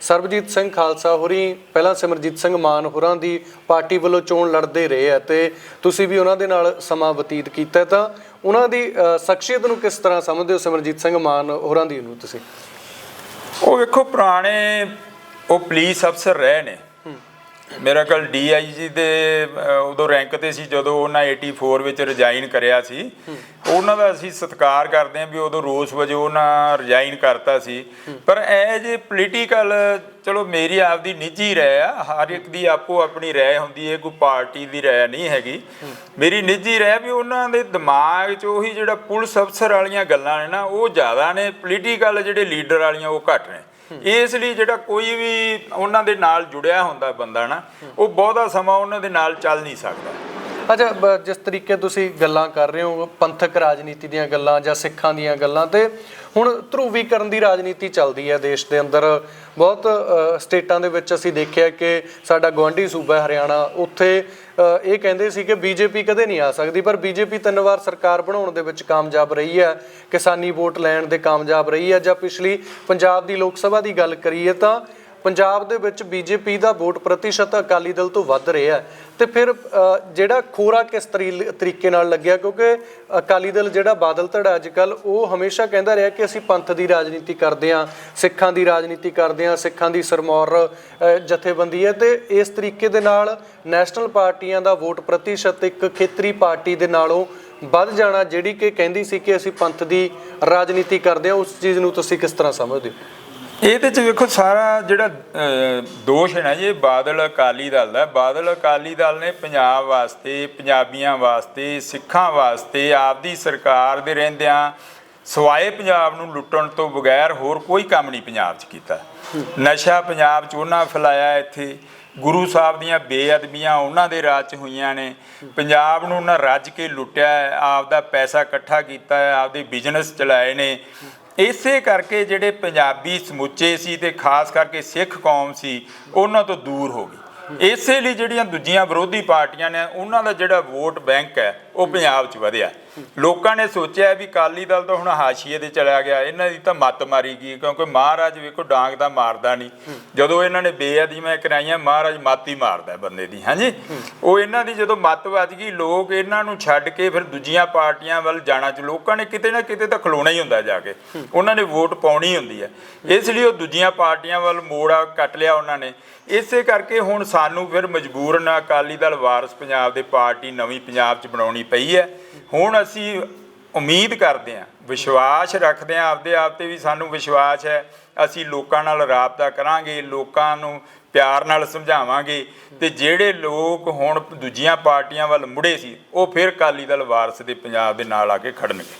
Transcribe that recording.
ਸਰਬਜੀਤ ਸਿੰਘ ਖਾਲਸਾ ਹੋਰੀ ਪਹਿਲਾਂ ਸਿਮਰਜੀਤ ਸਿੰਘ ਮਾਨ ਹੋਰਾਂ ਦੀ ਪਾਰਟੀ ਵੱਲੋਂ ਚੋਣ ਲੜਦੇ ਰਹੇ ਆ ਤੇ ਤੁਸੀਂ ਵੀ ਉਹਨਾਂ ਦੇ ਨਾਲ ਸਮਾਂ ਬਤੀਤ ਕੀਤਾ ਤਾਂ ਉਹਨਾਂ ਦੀ ਸ਼ਖਸੀਅਤ ਨੂੰ ਕਿਸ ਤਰ੍ਹਾਂ ਸਮਝਦੇ ਹੋ ਸਿਮਰਜੀਤ ਸਿੰਘ ਮਾਨ ਹੋਰਾਂ ਦੀ ਨੂੰ ਤੁਸੀਂ? ਉਹ ਵੇਖੋ ਪੁਰਾਣੇ ਉਹ ਪੁਲਿਸ ਅਫਸਰ ਰਹੇ ਨੇ। ਮੇਰਾ ਕੱਲ ਡੀਆਈਜੀ ਦੇ ਉਦੋਂ ਰੈਂਕ ਤੇ ਸੀ ਜਦੋਂ ਉਹਨਾਂ 84 ਵਿੱਚ ਰਿਜ਼ਾਈਨ ਕਰਿਆ ਸੀ। ਉਹਨਾਂ ਦਾ ਅਸੀਂ ਸਤਿਕਾਰ ਕਰਦੇ ਹਾਂ ਵੀ ਉਦੋਂ ਰੋਸ ਵਜੋਂ ਉਹਨਾਂ ਰਿਜ਼ਾਈਨ ਕਰਤਾ ਸੀ। ਪਰ ਇਹ ਜੇ ਪੋਲੀਟੀਕਲ ਚਲੋ ਮੇਰੀ ਆਪਦੀ ਨਿੱਜੀ ਰਾਏ ਆ, ਹਰ ਇੱਕ ਦੀ ਆਪੋ ਆਪਣੀ ਰਾਏ ਹੁੰਦੀ ਹੈ, ਕੋਈ ਪਾਰਟੀ ਦੀ ਰਾਏ ਨਹੀਂ ਹੈਗੀ। ਮੇਰੀ ਨਿੱਜੀ ਰਾਏ ਵੀ ਉਹਨਾਂ ਦੇ ਦਿਮਾਗ 'ਚ ਉਹੀ ਜਿਹੜਾ ਪੁਲਿਸ ਅਫਸਰ ਵਾਲੀਆਂ ਗੱਲਾਂ ਨੇ ਨਾ, ਉਹ ਜ਼ਿਆਦਾ ਨੇ ਪੋਲੀਟੀਕਲ ਜਿਹੜੇ ਲੀਡਰ ਵਾਲੀਆਂ ਉਹ ਘੱਟ ਨੇ। ਇਸ ਲਈ ਜਿਹੜਾ ਕੋਈ ਵੀ ਉਹਨਾਂ ਦੇ ਨਾਲ ਜੁੜਿਆ ਹੁੰਦਾ ਬੰਦਾ ਨਾ, ਉਹ ਬਹੁਤਾ ਸਮਾਂ ਉਹਨਾਂ ਦੇ ਨਾਲ ਚੱਲ ਨਹੀਂ ਸਕਦਾ। ਅੱਛਾ ਬ- ਜਿਸ ਤਰੀਕੇ ਤੁਸੀਂ ਗੱਲਾਂ ਕਰ ਰਹੇ ਹੋ ਪੰਥਕ ਰਾਜਨੀਤੀ ਦੀਆਂ ਗੱਲਾਂ ਜਾਂ ਸਿੱਖਾਂ ਦੀਆਂ ਗੱਲਾਂ ਤੇ ਹੁਣ ਧਰੂਵੀਕਰਨ ਦੀ ਰਾਜਨੀਤੀ ਚੱਲਦੀ ਹੈ ਦੇਸ਼ ਦੇ ਅੰਦਰ। ਬਹੁਤ ਅ, ਸਟੇਟਾਂ ਦੇ ਵਿੱਚ ਅਸੀਂ ਦੇਖਿਆ ਕਿ ਸਾਡਾ ਗੁਆਂਢੀ ਸੂਬਾ ਹੈ ਹਰਿਆਣਾ ਉੱਥੇ ਅ, ਇਹ ਕਹਿੰਦੇ ਸੀ ਕਿ ਬੀਜੇਪੀ ਕਦੇ ਨਹੀਂ ਆ ਸਕਦੀ ਪਰ ਬੀਜੇਪੀ ਤਿੰਨ ਵਾਰ ਸਰਕਾਰ ਬਣਾਉਣ ਦੇ ਵਿੱਚ ਕਾਮਯਾਬ ਰਹੀ ਹੈ ਕਿਸਾਨੀ ਵੋਟ ਲੈਣ ਦੇ ਕਾਮਯਾਬ ਰਹੀ ਹੈ ਜਾਂ ਪਿਛਲੀ ਪੰਜਾਬ ਦੀ ਲੋਕ ਸਭਾ ਦੀ ਗੱਲ ਕਰੀਏ ਤਾਂ ਪੰਜਾਬ ਦੇ ਵਿੱਚ ਬੀਜੇਪੀ ਦਾ ਵੋਟ ਪ੍ਰਤੀਸ਼ਤ ਅਕਾਲੀ ਦਲ ਤੋਂ ਵੱਧ ਰਿਹਾ ਹੈ। ਤੇ ਫਿਰ ਜਿਹੜਾ ਖੋਰਾ ਕਿਸ ਤਰੀ- ਤਰੀਕੇ ਨਾਲ ਲੱਗਿਆ? ਕਿਉਂਕਿ ਅਕਾਲੀ ਦਲ ਜਿਹੜਾ ਬਾਦਲ ਧੜਾ ਅੱਜ ਕੱਲ ਉਹ ਹਮੇਸ਼ਾ ਕਹਿੰਦਾ ਰਿਹਾ ਕਿ ਅਸੀਂ ਪੰਥ ਦੀ ਰਾਜਨੀਤੀ ਕਰਦੇ ਹਾਂ, ਸਿੱਖਾਂ ਦੀ ਰਾਜਨੀਤੀ ਕਰਦੇ ਹਾਂ, ਸਿੱਖਾਂ ਦੀ ਸਰਮੌਰ ਜਥੇਬੰਦੀ ਹੈ। ਤੇ ਇਸ ਤਰੀਕੇ ਦੇ ਨਾਲ ਨੈਸ਼ਨਲ ਪਾਰਟੀਆਂ ਦਾ ਵੋਟ ਪ੍ਰਤੀਸ਼ਤ ਇੱਕ ਖੇਤਰੀ ਪਾਰਟੀ ਦੇ ਨਾਲੋਂ ਵੱਧ ਜਾਣਾ, ਜਿਹੜੀ ਕਿ ਕਹਿੰਦੀ ਸੀ ਕਿ ਅਸੀਂ ਪੰਥ ਦੀ ਰਾਜਨੀਤੀ ਕਰਦੇ ਹਾਂ, ਉਸ ਚੀਜ਼ ਨੂੰ ਤੁਸੀਂ ਕਿਸ ਤਰ੍ਹਾਂ ਸਮਝਦੇ ਹੋ? ਇਹਦੇ ਚ ਵੇਖੋ ਸਾਰਾ ਜਿਹੜਾ ਦੋਸ਼ ਹੈ ਨਾ ਜੀ ਇਹ ਬਾਦਲ ਅਕਾਲੀ ਦਲ ਦਾ। ਬਾਦਲ ਅਕਾਲੀ ਦਲ ਨੇ ਪੰਜਾਬ ਵਾਸਤੇ ਪੰਜਾਬੀਆਂ ਵਾਸਤੇ ਸਿੱਖਾਂ ਵਾਸਤੇ ਆਪਦੀ ਸਰਕਾਰ ਦੇ ਰਹਿੰਦਿਆਂ ਸਵਾਏ ਪੰਜਾਬ ਨੂੰ ਲੁੱਟਣ ਤੋਂ ਬਗੈਰ ਹੋਰ ਕੋਈ ਕੰਮ ਨਹੀਂ ਪੰਜਾਬ 'ਚ ਕੀਤਾ। ਨਸ਼ਾ ਪੰਜਾਬ 'ਚ ਉਹਨਾਂ ਫੈਲਾਇਆ ਇੱਥੇ। ਗੁਰੂ ਸਾਹਿਬ ਦੀਆਂ ਬੇਅਦਬੀਆਂ ਉਹਨਾਂ ਦੇ ਰਾਜ 'ਚ ਹੋਈਆਂ ਨੇ। ਪੰਜਾਬ ਨੂੰ ਉਹਨਾਂ ਰੱਜ ਕੇ ਲੁੱਟਿਆ ਹੈ, ਆਪਦਾ ਪੈਸਾ ਇਕੱਠਾ ਕੀਤਾ ਹੈ ਆਪਦੇ ਬਿਜ਼ਨਸ ਚਲਾਏ ਨੇ। ਇਸੇ ਕਰਕੇ ਜਿਹੜੇ ਪੰਜਾਬੀ ਸਮੁੱਚੇ ਸੀ ਤੇ ਖਾਸ ਕਰਕੇ ਸਿੱਖ ਕੌਮ ਸੀ ਉਹਨਾਂ ਤੋਂ ਦੂਰ ਹੋ ਗਈ ਇਸੇ ਲਈ ਜਿਹੜੀਆਂ ਦੂਜੀਆਂ ਵਿਰੋਧੀ ਪਾਰਟੀਆਂ ਨੇ ਉਹਨਾਂ ਦਾ ਜਿਹੜਾ ਵੋਟ ਬੈਂਕ ਹੈ ਉਹ ਪੰਜਾਬ 'ਚ ਵਧਿਆ। ਲੋਕਾਂ ਨੇ ਸੋਚਿਆ ਵੀ ਕਾਲੀ ਦਲ ਤਾਂ ਹੁਣ ਹਾਸ਼ੀਏ ਤੇ ਚਲਾ ਗਿਆ, ਇਹਨਾਂ ਦੀ ਤਾਂ ਮੱਤ ਮਾਰੀ ਗਈ, ਕਿਉਂਕਿ ਮਹਾਰਾਜ ਵੇਖੋ ਡਾਂਗ ਦਾ ਮਾਰਦਾ ਨਹੀਂ। ਜਦੋਂ ਇਹਨਾਂ ਨੇ ਬੇਅਦਬੀਆਂ ਕਰਾਈਆਂ, ਮਹਾਰਾਜ ਮੱਤ ਹੀ ਮਾਰਦਾ ਬੰਦੇ ਦੀ, ਹਾਂਜੀ? ਉਹ ਇਹਨਾਂ ਦੀ ਜਦੋਂ ਮੱਤ ਵੱਜ ਗਈ, ਲੋਕ ਇਹਨਾਂ ਨੂੰ ਛੱਡ ਕੇ ਫਿਰ ਦੂਜੀਆਂ ਪਾਰਟੀਆਂ ਵੱਲ ਜਾਣਾ ਚ, ਲੋਕਾਂ ਨੇ ਕਿਤੇ ਨਾ ਕਿਤੇ ਤਾਂ ਖਲੋਣਾ ਹੀ ਹੁੰਦਾ ਜਾ ਕੇ। ਉਹਨਾਂ ਨੇ ਵੋਟ ਪਾਉਣੀ ਹੁੰਦੀ ਹੈ। ਇਸ ਲਈ ਉਹ ਦੂਜੀਆਂ ਪਾਰਟੀਆਂ ਵੱਲ ਮੋੜਾ ਕੱਟ ਲਿਆ ਉਹਨਾਂ ਨੇ। ਇਸੇ ਕਰਕੇ ਹੁਣ ਸਾਨੂੰ ਫਿਰ ਮਜਬੂਰਨ ਅਕਾਲੀ ਦਲ ਵਾਰਸ ਪੰਜਾਬ ਦੇ ਪਾਰਟੀ ਨਵੀਂ ਪੰਜਾਬ 'ਚ ਬਣਾਉਣੀ ਪਈ ਹੈ। ਹੁਣ ਅਸੀਂ ਉਮੀਦ ਕਰਦੇ ਹਾਂ, ਵਿਸ਼ਵਾਸ ਰੱਖਦੇ ਹਾਂ ਆਪਦੇ ਆਪ ਤੇ ਵੀ ਸਾਨੂੰ ਵਿਸ਼ਵਾਸ ਹੈ। ਅਸੀਂ ਲੋਕਾਂ ਨਾਲ ਰਾਬਤਾ ਕਰਾਂਗੇ, ਲੋਕਾਂ ਨੂੰ ਪਿਆਰ ਨਾਲ ਸਮਝਾਵਾਂਗੇ ਤੇ ਜਿਹੜੇ ਲੋਕ ਹੁਣ ਦੂਜੀਆਂ ਪਾਰਟੀਆਂ ਵੱਲ ਮੁੜੇ ਸੀ, ਉਹ ਫਿਰ ਅਕਾਲੀ ਦਲ ਵਾਰਸ ਦੇ ਪੰਜਾਬ ਦੇ ਨਾਲ ਆ ਕੇ ਖੜਨਗੇ।